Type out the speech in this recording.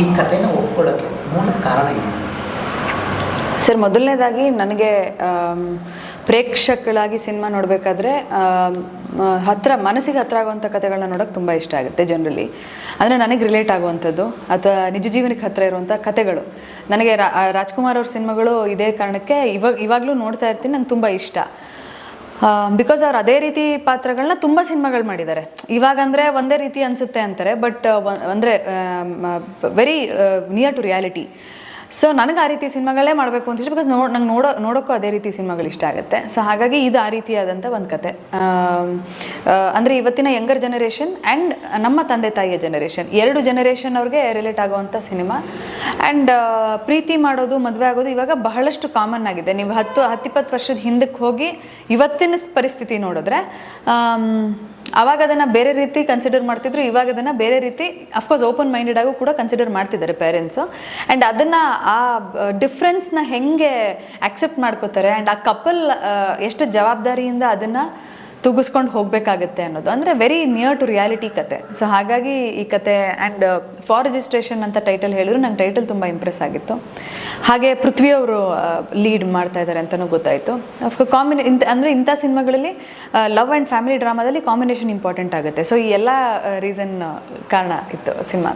ಈ ಕಥೆನ ಒಪ್ಕೊಳ್ಳೋಕ್ಕೆ ಮೂಲ ಕಾರಣ ಏನು ಸರ್, ಮೊದಲನೇದಾಗಿ ನನಗೆ ಪ್ರೇಕ್ಷಕಳಾಗಿ ಸಿನಿಮಾ ನೋಡಬೇಕಾದ್ರೆ ಹತ್ರ, ಮನಸ್ಸಿಗೆ ಹತ್ರ ಆಗುವಂಥ ಕಥೆಗಳನ್ನ ನೋಡೋಕೆ ತುಂಬ ಇಷ್ಟ ಆಗುತ್ತೆ ಜನರಲಿ ಅಂದರೆ ನನಗೆ ರಿಲೇಟ್ ಆಗುವಂಥದ್ದು, ಅಥವಾ ನಿಜ ಜೀವನಕ್ಕೆ ಹತ್ರ ಇರುವಂಥ ಕಥೆಗಳು. ನನಗೆ ರಾಜ್ಕುಮಾರ್ ಅವ್ರ ಸಿನಿಮಾಗಳು ಇದೇ ಕಾರಣಕ್ಕೆ ಇವಾಗ ಇವಾಗಲೂ ನೋಡ್ತಾ ಇರ್ತೀನಿ, ನಂಗೆ ತುಂಬ ಇಷ್ಟ. ಬಿಕಾಸ್ ಅವ್ರು ಅದೇ ರೀತಿ ಪಾತ್ರಗಳನ್ನ ತುಂಬ ಸಿನಿಮಾಗಳು ಮಾಡಿದ್ದಾರೆ ಇವಾಗ ಅಂದರೆ ಒಂದೇ ರೀತಿ ಅನಿಸುತ್ತೆ ಅಂತಾರೆ ಬಟ್ ಅಂದರೆ very near to reality so ನನಗೆ ಆ ರೀತಿ ಸಿನಿಮಾಗಳೇ ಮಾಡಬೇಕು ಅಂತ ಇಷ್ಟ ಬಿಕಾಸ್ ನೋಡ್ ನಂಗೆ ನೋಡೋ ನೋಡೋಕ್ಕೂ ಅದೇ ರೀತಿ ಸಿನಿಮಾಗಳು ಇಷ್ಟ ಆಗುತ್ತೆ. ಸೊ ಹಾಗಾಗಿ ಇದು ಆ ರೀತಿಯಾದಂಥ ಒಂದು ಕತೆ. ಅಂದರೆ ಇವತ್ತಿನ ಯಂಗರ್ ಜನರೇಷನ್ ಆ್ಯಂಡ್ ನಮ್ಮ ತಂದೆ ತಾಯಿಯ ಜನರೇಷನ್ ಎರಡು ಜನರೇಷನ್ ಅವ್ರಿಗೆ ರಿಲೇಟ್ ಆಗುವಂಥ ಸಿನಿಮಾ. ಆ್ಯಂಡ್ ಪ್ರೀತಿ ಮಾಡೋದು, ಮದುವೆ ಆಗೋದು ಇವಾಗ ಬಹಳಷ್ಟು ಕಾಮನ್ ಆಗಿದೆ. ನೀವು ಹತ್ತು ಹತ್ತಿಪ್ಪತ್ತು ವರ್ಷದ ಹಿಂದಕ್ಕೆ ಹೋಗಿ ಇವತ್ತಿನ ಪರಿಸ್ಥಿತಿ ನೋಡಿದ್ರೆ ಅವಾಗ ಅದನ್ನು ಬೇರೆ ರೀತಿ ಕನ್ಸಿಡರ್ ಮಾಡ್ತಿದ್ರು, ಇವಾಗ ಅದನ್ನು ಬೇರೆ ರೀತಿ ಅಫ್ಕೋರ್ಸ್ ಓಪನ್ ಮೈಂಡೆಡ್ ಆಗು ಕೂಡ ಕನ್ಸಿಡರ್ ಮಾಡ್ತಿದ್ದಾರೆ ಪೇರೆಂಟ್ಸು ಆ್ಯಂಡ್ ಅದನ್ನು ಆ ಡಿಫ್ರೆನ್ಸ್ನ ಹೆಂಗೆ ಆಕ್ಸೆಪ್ಟ್ ಮಾಡ್ಕೋತಾರೆ? ಆ್ಯಂಡ್ ಆ ಕಪಲ್ ಎಷ್ಟು ಜವಾಬ್ದಾರಿಯಿಂದ ಅದನ್ನು ತೂಗಿಸ್ಕೊಂಡು ಹೋಗಬೇಕಾಗತ್ತೆ ಅನ್ನೋದು. ಅಂದರೆ ವೆರಿ ನಿಯರ್ ಟು ರಿಯಾಲಿಟಿ ಕತೆ. ಸೊ ಹಾಗಾಗಿ ಈ ಕತೆ ಆ್ಯಂಡ್ ಫಾರ್ ರಿಜಿಸ್ಟ್ರೇಷನ್ ಅಂತ ಟೈಟಲ್ ಹೇಳಿದ್ರು ನಂಗೆ ಟೈಟಲ್ ತುಂಬ ಇಂಪ್ರೆಸ್ ಆಗಿತ್ತು. ಹಾಗೆ ಪೃಥ್ವಿ ಅವರು ಲೀಡ್ ಮಾಡ್ತಾ ಇದ್ದಾರೆ ಅಂತಲೂ ಗೊತ್ತಾಯಿತು. ಅಫ್ಕೋ ಕಾಂಬಿನೇ ಇಂಥ, ಅಂದರೆ ಇಂಥ ಸಿನಿಮಾಗಳಲ್ಲಿ ಲವ್ ಆ್ಯಂಡ್ ಫ್ಯಾಮಿಲಿ ಡ್ರಾಮಾದಲ್ಲಿ ಕಾಂಬಿನೇಷನ್ ಇಂಪಾರ್ಟೆಂಟ್ ಆಗುತ್ತೆ. ಸೊ ಈ ಎಲ್ಲ ರೀಸನ್ ಕಾರಣ ಇತ್ತು ಸಿನಿಮಾ.